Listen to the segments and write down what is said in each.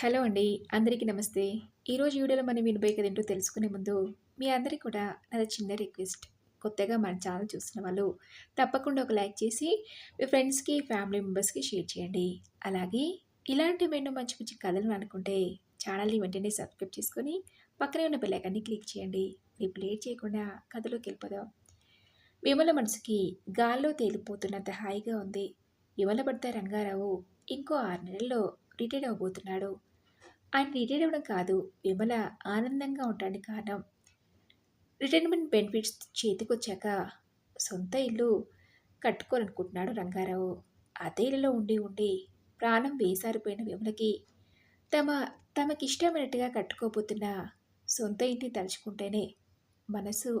Hello అండి. అందరికీ నమస్తే. ఈరోజు వీడియోలో మనం వినబోయేదేంటో తెలుసుకునే ముందు, మీ అందరి కూడా నాది చిన్న రిక్వెస్ట్. కొత్తగా మన ఛానల్ చూస్తున్న వాళ్ళు తప్పకుండా ఒక లైక్ చేసి, మీ ఫ్రెండ్స్‌కి, ఫ్యామిలీ మెంబర్స్‌కి షేర్ చేయండి. అలాగే ఇలాంటి ఎన్నో మంచి మంచి కథలు అనుకుంటే ఛానల్‌ని వెంటనే సబ్స్క్రైబ్ చేసుకొని, పక్కనే ఉన్న బెల్లైకాన్ని క్లిక్ చేయండి. రేపు లేట్ చేయకుండా కథలోకి వెళ్ళిపోదాం. విమల మనసుకి గాల్లో తేలిపోతున్నంత హాయిగా ఉంది. విమల భర్త రంగారావు ఇంకో ఆరు నెలల్లో రిటైర్ అవ్వబోతున్నాడు. ఆయన రిటైర్ అవ్వడం కాదు, విమల ఆనందంగా ఉండడానికి కారణం. రిటైర్మెంట్ బెనిఫిట్స్ చేతికొచ్చాక సొంత ఇల్లు కట్టుకోవాలనుకుంటున్నాడు రంగారావు. అదే ఇల్లులో ఉండి ఉండి ప్రాణం వేసారిపోయిన విమలకి తమ తమకిష్టమైనట్టుగా కట్టుకోబోతున్న సొంత ఇంటిని తలుచుకుంటేనే మనసు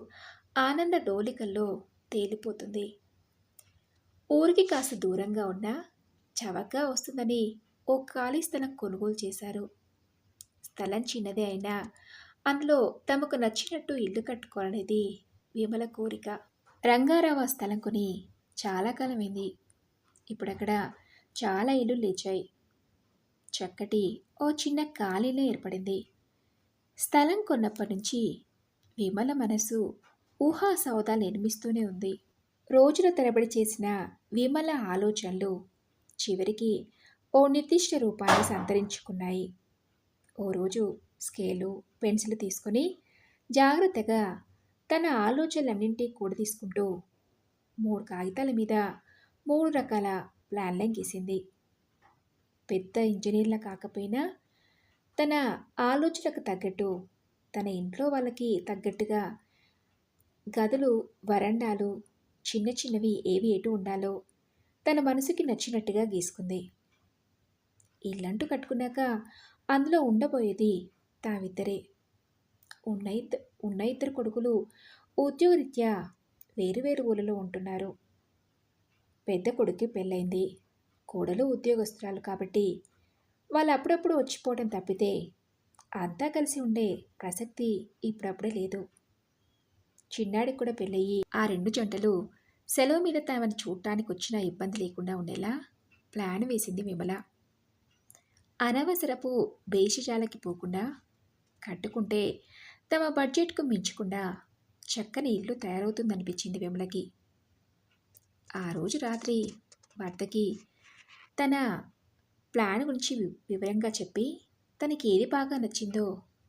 ఆనంద డోలికల్లో తేలిపోతుంది. ఊరికి కాస్త దూరంగా ఉన్నా చవకగా వస్తుందని ఓ ఖాళీ స్థలం కొనుగోలు చేశారు. స్థలం చిన్నదే అయినా అందులో తమకు నచ్చినట్టు ఇల్లు కట్టుకోవాలనేది విమల కోరిక. రంగారావు ఆ స్థలం కొని చాలా కాలమైంది. ఇప్పుడక్కడ చాలా ఇల్లులు లేచాయి. చక్కటి ఓ చిన్న ఖాళీలో ఏర్పడింది. స్థలం కొన్నప్పటి నుంచి విమల మనసు ఊహా సౌధాలు నిర్మిస్తూనే ఉంది. రోజుల తరబడి చేసిన విమల ఆలోచనలు చివరికి ఓ నిర్దిష్ట రూపాన్ని సంతరించుకున్నాయి. ఓ రోజు స్కేలు, పెన్సిల్ తీసుకొని జాగ్రత్తగా తన ఆలోచనలన్నింటినీ కూడదీసుకుంటూ మూడు కాగితాల మీద మూడు రకాల ప్లాన్లను గీసింది. పెద్ద ఇంజనీర్లా కాకపోయినా తన ఆలోచనలకు తగ్గట్టు, తన ఇంట్లో వాళ్ళకి తగ్గట్టుగా గదులు, వరండాలు చిన్న చిన్నవి ఏవి ఎటు ఉండాలో తన మనసుకి నచ్చినట్టుగా గీసుకుంది. ఇల్లంటూ కట్టుకున్నాక అందులో ఉండబోయేది తావిద్దరే ఉన్న ఇద్ద ఉన్న ఇద్దరు కొడుకులు ఉద్యోగరీత్యా వేరు వేరు ఊళ్ళలో ఉంటున్నారు. పెద్ద కొడుక్కి పెళ్ళైంది కోడలు ఉద్యోగస్తురాలు కాబట్టి వాళ్ళు అప్పుడప్పుడు వచ్చిపోవడం తప్పితే అంతా కలిసి ఉండే ప్రసక్తి ఇప్పుడప్పుడే లేదు. చిన్నాడికి కూడా పెళ్ళయ్యి ఆ రెండు జంటలు సెలవు మీద తమని వచ్చిన ఇబ్బంది లేకుండా ఉండేలా ప్లాన్ వేసింది విమల. అనవసరపు భేషజాలకి పోకుండా, కట్టుకుంటే తమ బడ్జెట్‌కు మించకుండా చక్కని ఇల్లు తయారవుతుందనిపించింది విమలకి. ఆ రోజు రాత్రి భర్తకి తన ప్లాన్ గురించి వి వివరంగా చెప్పి, తనకి ఏది బాగా నచ్చిందో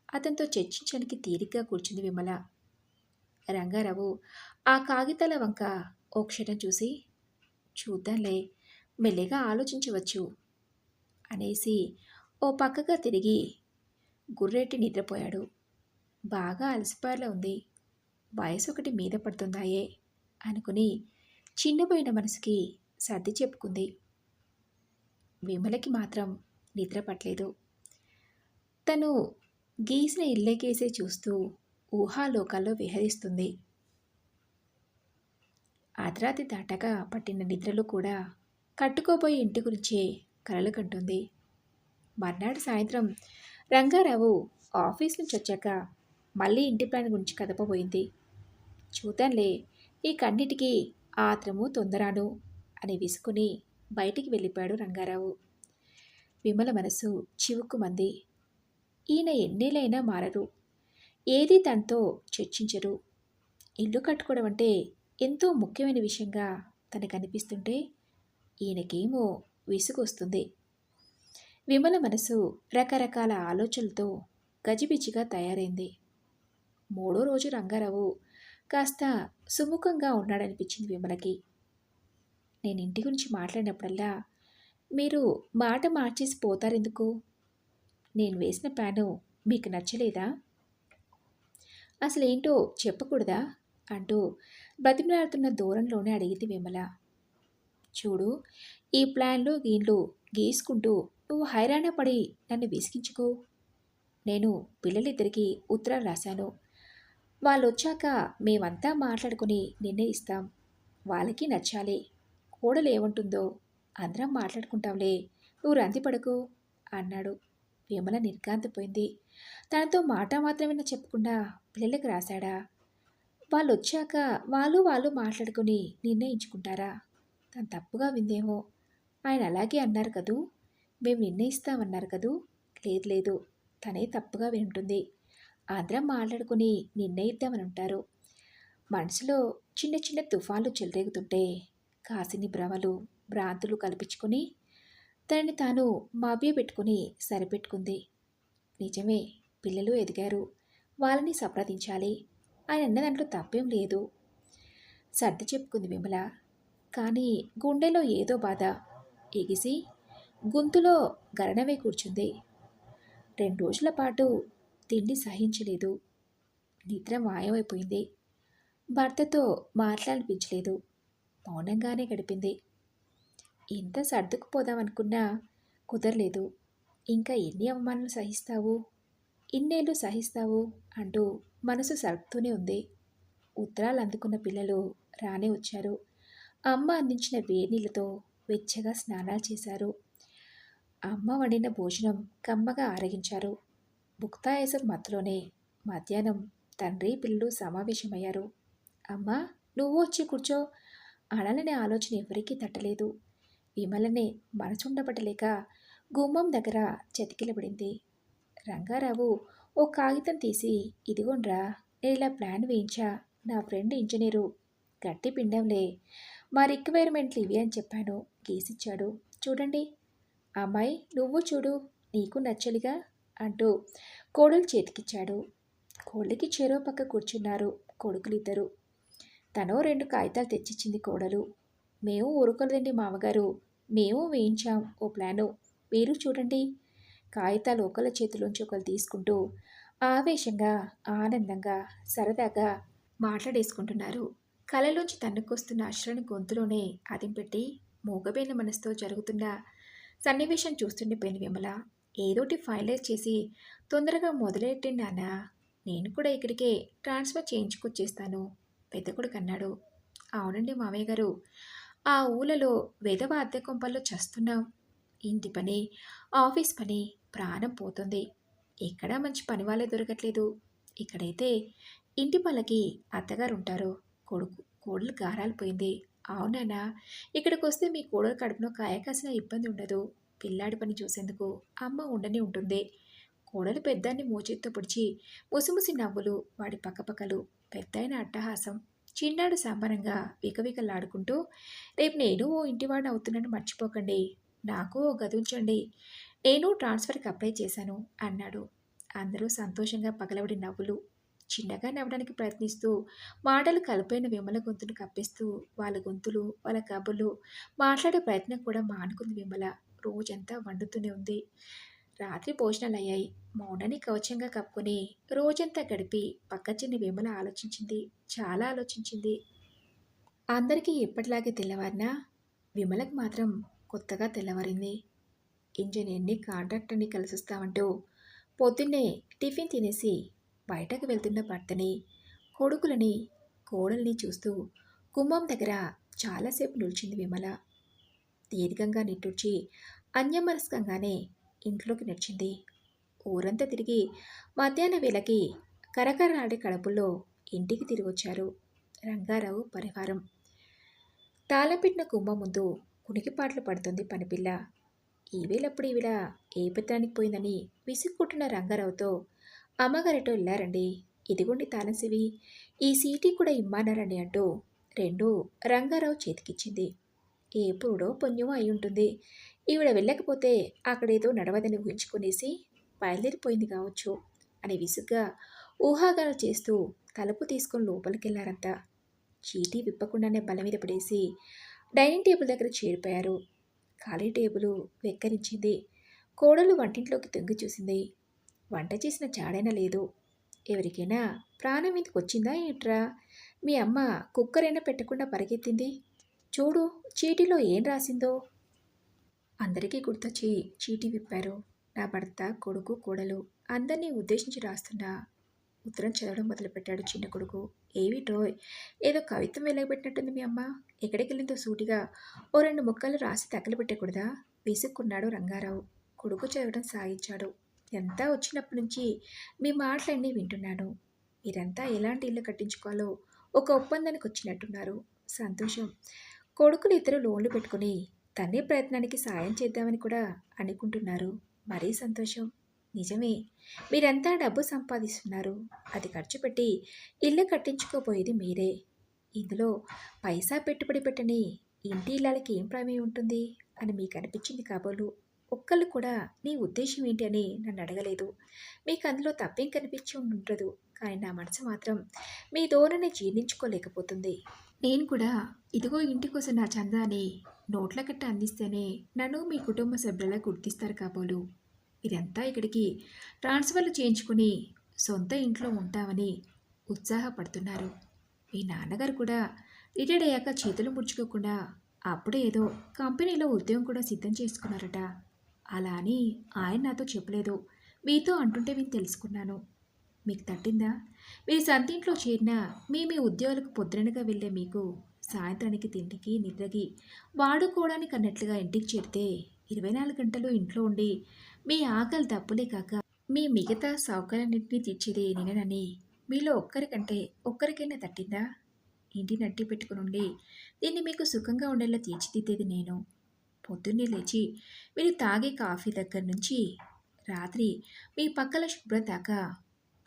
అతనితో చర్చించడానికి తీరిగ్గా కూర్చుంది విమల. రంగారావు ఆ కాగితాల వంక ఓ క్షణం చూసి, చూద్దాంలే మెల్లిగా ఆలోచించవచ్చు అనేసి ఓ పక్కగా తిరిగి గుర్రెట్టి నిద్రపోయాడు. బాగా అలసిపోయేలా ఉంది. వయసు ఒకటి మీద పడుతుందాయే అనుకుని చిన్నపోయిన మనసుకి సర్ది చెప్పుకుంది. విమలకి మాత్రం నిద్ర పట్టలేదు. తను గీసిన ఇల్లేకేసే చూస్తూ ఊహాలోకాల్లో విహరిస్తుంది. అర్ధరాత్రి దాటాక పట్టిన నిద్రలో కూడా కట్టుకోబోయే ఇంటి గురించే కలలు కంటుంది. మర్నాడు సాయంత్రం రంగారావు ఆఫీస్ నుంచి వచ్చాక మళ్ళీ ఇంటి ప్లాన్ గురించి కదపబోయింది. చూద్దాంలే ఈ కన్నిటికీ ఆత్రము తొందరాను అని విసుక్కుని బయటికి వెళ్ళిపోయాడు రంగారావు. విమల మనసు చివుక్కుమంది. ఈయన ఎన్నేళ్ళైనా మారరు. ఏదీ తనతో చర్చించరు. ఇల్లు కట్టుకోవడం అంటే ఎంతో ముఖ్యమైన విషయంగా తనకనిపిస్తుంటే ఈయనకేమో విసుగొస్తుంది. విమల మనసు రకరకాల ఆలోచనలతో గజిబిజిగా తయారైంది. మూడో రోజు రంగారావు కాస్త సుముఖంగా ఉన్నాడనిపించింది విమలకి. నేను ఇంటి గురించి మాట్లాడినప్పుడల్లా మీరు మాట మార్చేసి పోతారెందుకు? నేను వేసిన ప్యాను మీకు నచ్చలేదా? అసలేంటో చెప్పకూడదా? అంటూ బతిమిలాడుతున్న దూరంలోనే అడిగింది విమల. చూడు ఈ ప్లాన్లు గీన్లు గీసుకుంటూ నువ్వు హైరాణ పడి నన్ను విసిగించుకో. నేను పిల్లలిద్దరికీ ఉత్తరం రాశాను. వాళ్ళు వచ్చాక మేమంతా మాట్లాడుకుని నిర్ణయిస్తాం. వాళ్ళకి నచ్చాలి. కోడలు ఏమంటుందో అందరం మాట్లాడుకుంటాంలే నువ్వు రందిపడకు అన్నాడు. విమల నిర్గాంతపోయింది తనతో మాట మాత్రమేనా చెప్పకుండా పిల్లలకు రాశాడా? వాళ్ళొచ్చాక వాళ్ళు వాళ్ళు మాట్లాడుకుని నిర్ణయించుకుంటారా? తను తప్పుగా విందేమో. ఆయన అలాగే అన్నారు కదూ! మేము నిర్ణయిస్తామన్నారు కదూ! లేదు లేదు. తనే తప్పుగా వింటుంది. అందరం మాట్లాడుకుని నిర్ణయిద్దామని ఉంటారు మనసులో చిన్న చిన్న తుఫాన్లు చెలరేగుతుంటే కాసిని భ్రమలు భ్రాంతులు కల్పించుకొని తనని తాను మభ్య పెట్టుకుని సరిపెట్టుకుంది. నిజమే పిల్లలు ఎదిగారు. వాళ్ళని సంప్రదించాలి. ఆయన అన్న దాంట్లో తప్పేం లేదు. సర్ది చెప్పుకుంది విమల. కానీ గుండెలో ఏదో బాధ. ఎగిసి గొంతులో గరణమే కూర్చుంది. రెండు రోజుల పాటు తిండి సహించలేదు. నిద్ర మాయమైపోయింది. భర్తతో మాట్లాడిపించలేదు. మౌనంగానే గడిపింది. ఎంత సర్దుకుపోదామనుకున్నా కుదరలేదు. ఇంకా ఎన్ని అవమానాలు సహిస్తావు? ఇన్నేళ్ళు సహిస్తావు? అంటూ మనసు సరుపుతూనే ఉంది. ఉత్తరాలు అందుకున్న పిల్లలు రానే వచ్చారు. అమ్మ అందించిన వేనీళ్ళతో వెచ్చగా స్నానాలు చేశారు. అమ్మ వండిన భోజనం కమ్మగా ఆరగించారు. భుక్తాయాసం మత్తులోనే మధ్యాహ్నం తండ్రి పిల్లలు సమావేశమయ్యారు. అమ్మా నువ్వు వచ్చి కూర్చో. అనాలనే ఆలోచన ఎవరికీ తట్టలేదు. విమలనే మనసుండబట్టలేక గుమ్మం దగ్గర చతికిలబడింది. రంగారావు ఓ కాగితం తీసి ఇదిగోండ్రా నేను ఇలా ప్లాన్ వేయించా. నా ఫ్రెండ్ ఇంజనీరు గట్టి పిండంలే. మా రిక్వైర్మెంట్లు ఇవి అని చెప్పాను గీసిచ్చాడు చూడండి. అమ్మాయి నువ్వు చూడు నీకు నచ్చలిగా? అంటూ కోడలు చేతికిచ్చాడు. కోళ్ళకి చెరో పక్క కూర్చున్నారు కొడుకులు ఇద్దరు తనో రెండు కాగితాలు తెచ్చిచ్చింది కోడలు. మేము ఊరుకోలేదండి మామగారు. మేము వేయించాం ఓ ప్లాను. మీరు చూడండి. కాగితాలు ఒకళ్ళ చేతిలోంచి ఒకరు తీసుకుంటూ ఆవేశంగా ఆనందంగా సరదాగా మాట్లాడేసుకుంటున్నారు. కలలోంచి తన్నుకొస్తున్న అశ్రని గొంతులోనే అదింపెట్టి మూగబేన మనసుతో జరుగుతున్న సన్నివేశం చూస్తుండిపోయిన విమల ఏదోటి ఫైనలైజ్ చేసి తొందరగా మొదలెట్టండి నాన్న నేను కూడా ఇక్కడికే ట్రాన్స్ఫర్ చేయించుకొచ్చేస్తాను పెద్ద కొడుకు అన్నాడు. అవునండి మామయ్య గారు ఆ ఊళ్ళలో వెధవ అద్దె కొంపల్లో చస్తున్నాం. ఇంటి పని ఆఫీస్ పని ప్రాణం పోతుంది. ఎక్కడా మంచి పని వాళ్ళే దొరకట్లేదు. ఇక్కడైతే ఇంటి పళ్ళకి అత్తగారు ఉంటారు కొడుకు కోడలు గారాలిపోయింది అవునానా ఇక్కడికి వస్తే మీ కోడలు కడుపులో కాయకాసిన ఇబ్బంది ఉండదు. పిల్లాడి పని చూసేందుకు అమ్మ ఉండని ఉంటుంది. కోడలు పెద్దాన్ని మోచేత్తో పొడిచి ముసిముసి నవ్వులు వాడి పక్కపక్కలు పెద్దయిన అట్టహాసం చిన్నాడు సంబరంగా వికవికలాడుకుంటూ రేపు నేను ఓ ఇంటివాడిని అవుతున్నాను మర్చిపోకండి. నాకు ఓ గదుంచండి నేను ట్రాన్స్ఫర్కి అప్లై చేశాను అన్నాడు. అందరూ సంతోషంగా పగలవడి నవ్వులు చిన్నగా నవ్వడానికి ప్రయత్నిస్తూ మాటలు కలిపోయిన విమల గొంతును కప్పిస్తూ వాళ్ళ గొంతులు వాళ్ళ కబుర్లు మాట్లాడే ప్రయత్నం కూడా మానుకుంది విమల. రోజంతా వండుతూనే ఉంది. రాత్రి భోజనాలు అయ్యాయి మౌనని కవచంగా కప్పుకొని రోజంతా గడిపి పక్క చిన్న విమల ఆలోచించింది. చాలా ఆలోచించింది. అందరికీ ఎప్పటిలాగే తెల్లవారినా విమలకు మాత్రం కొత్తగా తెల్లవారింది. ఇంజనీర్ని కాంట్రాక్టర్ని కలిసిస్తామంటూ పొద్దున్నే టిఫిన్ తినేసి బయటకు వెళ్తున్న భర్తని కొడుకులని కోడల్ని చూస్తూ గుమ్మం దగ్గర చాలాసేపు నిలిచింది విమల. దీర్ఘంగా నిట్టూర్చి అన్యమనస్కంగానే ఇంట్లోకి నడిచింది. ఊరంతా తిరిగి మధ్యాహ్న వేళకి కరకరలాడే కడుపుల్లో ఇంటికి తిరిగి వచ్చారు రంగారావు పరిహారం తాళపెట్టిన కుంభం ముందు కునికిపాట్లు పడుతుంది పనిపిల్ల. ఈవేళప్పుడు ఈవిడ ఏ పెత్తానికి పోయిందని విసుక్కుంటున్న రంగారావుతో అమ్మగారిటో వెళ్ళారండి ఇదిగోండి తానసివి. ఈ సీటీ కూడా ఇమ్మన్నారండి అంటూ రెండు రంగారావు చేతికిచ్చింది. ఎప్పుడో పుణ్యమో అయి ఉంటుంది. ఈవిడ వెళ్ళకపోతే అక్కడేదో నడవదని ఊహించుకునేసి బయలుదేరిపోయింది కావచ్చు అని విసుగ్గా ఊహాగానం చేస్తూ తలుపు తీసుకొని లోపలికెళ్ళారంతా చీటీ విప్పకుండానే బల మీద పడేసి డైనింగ్ టేబుల్ దగ్గర చేరిపోయారు. ఖాళీ టేబుల్ వెక్కరించింది. కోడలు వంటింట్లోకి తొంగి చూసింది. వంట చేసిన చాడైనా లేదు. ఎవరికైనా ప్రాణం మీదకి వచ్చిందా ఏట్రా? మీ అమ్మ కుక్కరైనా పెట్టకుండా పరిగెత్తింది. చూడు చీటీలో ఏం రాసిందో? అందరికీ గుర్తొచ్చి చీటీ విప్పారు. నా భర్త కొడుకు కోడలు అందరినీ ఉద్దేశించి రాస్తున్న. ఉత్తరం చదవడం మొదలుపెట్టాడు చిన్న కొడుకు. ఏవి ట్రోయ్? ఏదో కవిత్వం వెలగబెట్టినట్టుంది మీ అమ్మ. ఎక్కడికి వెళ్ళిందో సూటిగా ఓ రెండు ముక్కలు రాసి తగలబెట్టకూడదా? విసుక్కున్నాడు రంగారావు. కొడుకు చదవడం సాగించాడు. ఎంత వచ్చినప్పటి నుంచి మీ మాటలన్నీ వింటున్నాను. మీరంతా ఎలాంటి ఇల్లు కట్టించుకోవాలో ఒక ఒప్పందానికి వచ్చినట్టున్నారు. సంతోషం. కొడుకులు ఇద్దరు లోన్లు పెట్టుకుని తనే ప్రయత్నానికి సాయం చేద్దామని కూడా అనుకుంటున్నారు. మరీ సంతోషం. నిజమే. మీరంతా డబ్బు సంపాదిస్తున్నారు. అది ఖర్చు పెట్టి ఇల్లు కట్టించుకోపోయేది మీరే. ఇందులో పైసా పెట్టుబడి పెట్టని ఇంటి ఇళ్ళకి ఏం ప్రమేయం ఉంటుంది అని మీకు అనిపించింది కాబోలు. ఒక్కళ్ళు కూడా నీ ఉద్దేశం ఏంటి అని నన్ను అడగలేదు. మీకు అందులో తప్పేం కనిపించి ఉండదు. కానీ నా మనసు మాత్రం మీ ధోరణి జీర్ణించుకోలేకపోతుంది. నేను కూడా ఇదిగో ఇంటి కోసం నా చందాని నోట్ల కట్ట అందిస్తేనే నన్ను మీ కుటుంబ సభ్యులలా గుర్తిస్తారు కాబోలు. ఇదంతా ఇక్కడికి ట్రాన్స్ఫర్లు చేయించుకుని సొంత ఇంట్లో ఉంటామని ఉత్సాహపడుతున్నారు. మీ నాన్నగారు కూడా రిటైర్డ్ అయ్యాక చేతులు ముడుచుకోకుండా అప్పుడే ఏదో కంపెనీలో ఉద్యోగం కూడా సిద్ధం చేసుకున్నారట. అలా అని ఆయన నాతో చెప్పలేదు. మీతో అంటుంటే నేను తెలుసుకున్నాను. మీకు తట్టిందా? మీరు సంతింట్లో చేరిన మీ మీ ఉద్యోగులకు పొద్దునగా వెళ్ళే మీకు సాయంత్రానికి తిండికి నిద్రకి వాడుకోవడానికి అన్నట్లుగా ఇంటికి చేరితే ఇరవై నాలుగు గంటలు ఇంట్లో ఉండి మీ ఆకలి తప్పులే కాక మీ మిగతా సౌకర్యాన్నింటినీ తీర్చేది నేనేనని మీలో ఒక్కరికంటే ఒక్కరికైనా తట్టిందా? ఇంటి అట్టి పెట్టుకుని ఉండి దీన్ని మీకు సుఖంగా ఉండేలా తీర్చిదిద్దేది నేను. పొద్దున్నే లేచి మీరు తాగే కాఫీ దగ్గర నుంచి రాత్రి మీ పక్కల శుభ్రత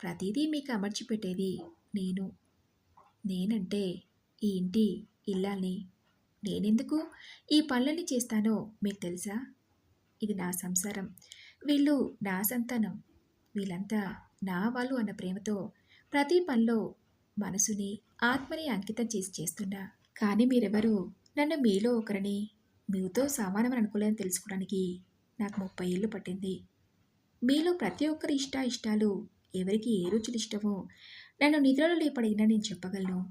ప్రతిదీ మీకు అమర్చి పెట్టేది నేను. నేనంటే ఈ ఇంటి ఇల్లాల్ని నేనెందుకు ఈ పనులన్నీ చేస్తానో మీకు తెలుసా? ఇది నా సంసారం. వీళ్ళు నా సంతానం. వీళ్ళంతా నా వాళ్ళు అన్న ప్రేమతో ప్రతి పనిలో మనసుని ఆత్మని అంకితం చేసి చేస్తున్నా. కానీ మీరెవరు? నన్ను మీలో ఒకరిని మీతో సమానమని అనుకోలేదని తెలుసుకోవడానికి నాకు ముప్పై ఏళ్ళు పట్టింది. మీలో ప్రతి ఒక్కరి ఇష్ట ఇష్టాలు ఎవరికి ఏ రుచులు ఇష్టమో నన్ను నిద్రలో లేపడిగినా నేను చెప్పగలను.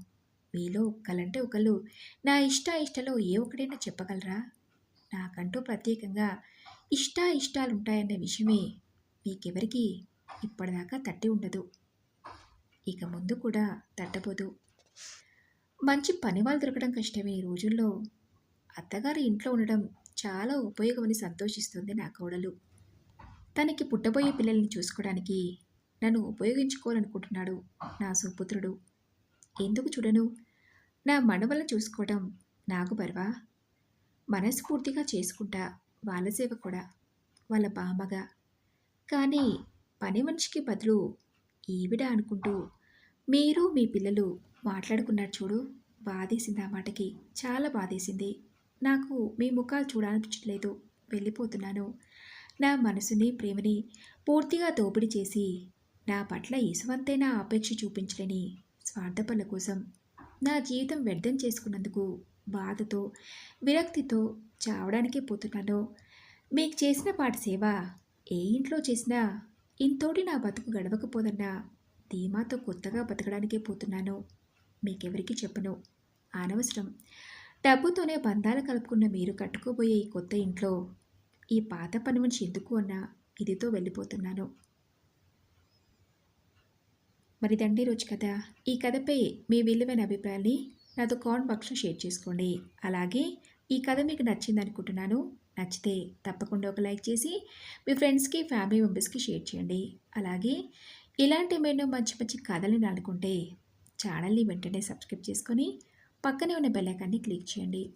మీలో ఒక్కలంటే ఒకళ్ళు నా ఇష్ట ఇష్టలో ఏ ఒక్కడైనా చెప్పగలరా? నాకంటూ ప్రత్యేకంగా ఇష్ట ఇష్టాలు ఉంటాయన్న విషయమే మీకెవరికి ఇప్పటిదాకా తట్టి ఉండదు. ఇక ముందు కూడా తట్టబోదు. మంచి పని వాళ్ళు దొరకడం కష్టమే ఈ రోజుల్లో. అత్తగారు ఇంట్లో ఉండడం చాలా ఉపయోగమని సంతోషిస్తుంది నా కోడలు. తనకి పుట్టబోయే పిల్లల్ని చూసుకోవడానికి నన్ను ఉపయోగించుకోవాలనుకుంటున్నాడు నా సుపుత్రుడు. ఎందుకు చూడను? నా మనవలను చూసుకోవడం నాకు బర్వా? మనస్ఫూర్తిగా చేసుకుంటా వాళ్ళ సేవ కూడా వాళ్ళ బామగా కానీ పని మనిషికి బదులు ఈవిడ అనుకుంటూ మీరు మీ పిల్లలు మాట్లాడుకున్నారు చూడు బాధేసింది ఆ మాటకి. చాలా బాధేసింది. నాకు మీ ముఖాలు చూడాలనిపించట్లేదు. వెళ్ళిపోతున్నాను. నా మనసుని ప్రేమని పూర్తిగా దోపిడీ చేసి నా పట్ల ఇసువంతైనా ఆపేక్ష చూపించలేని స్వార్థపనుల కోసం నా జీవితం వ్యర్థం చేసుకున్నందుకు బాధతో విరక్తితో చావడానికే పోతున్నాను. మీకు చేసిన పాటి సేవ ఏ ఇంట్లో చేసినా ఇంతోటి నా బతుకు గడవకపోదన్నా ధీమాతో కొత్తగా బతకడానికే పోతున్నాను. మీకెవరికి చెప్పను. అనవసరం. డబ్బుతోనే బంధాలు కలుపుకున్న మీరు కట్టుకోబోయే ఈ కొత్త ఇంట్లో ఈ పాత పని మనిషి ఎందుకు అన్నా ఇదితో వెళ్ళిపోతున్నాను. మరి దండి రోజు కథ. ఈ కథపై మీ విలువైన అభిప్రాయాన్ని నాతో కామెంట్ బాక్స్లో షేర్ చేసుకోండి. అలాగే ఈ కథ మీకు నచ్చింది అనుకుంటున్నాను. నచ్చితే తప్పకుండా ఒక లైక్ చేసి మీ ఫ్రెండ్స్కి ఫ్యామిలీ మెంబర్స్కి షేర్ చేయండి. అలాగే ఇలాంటి ఎన్నో మంచి మంచి కథలు అనుకుంటే ఛానల్ని వెంటనే సబ్స్క్రైబ్ చేసుకొని పక్కనే ఉన్న బెల్లైకాన్ని క్లిక్ చేయండి.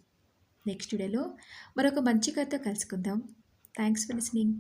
నెక్స్ట్ వీడియోలో మరొక మంచి కథతో కలుసుకుందాం. Thanks for listening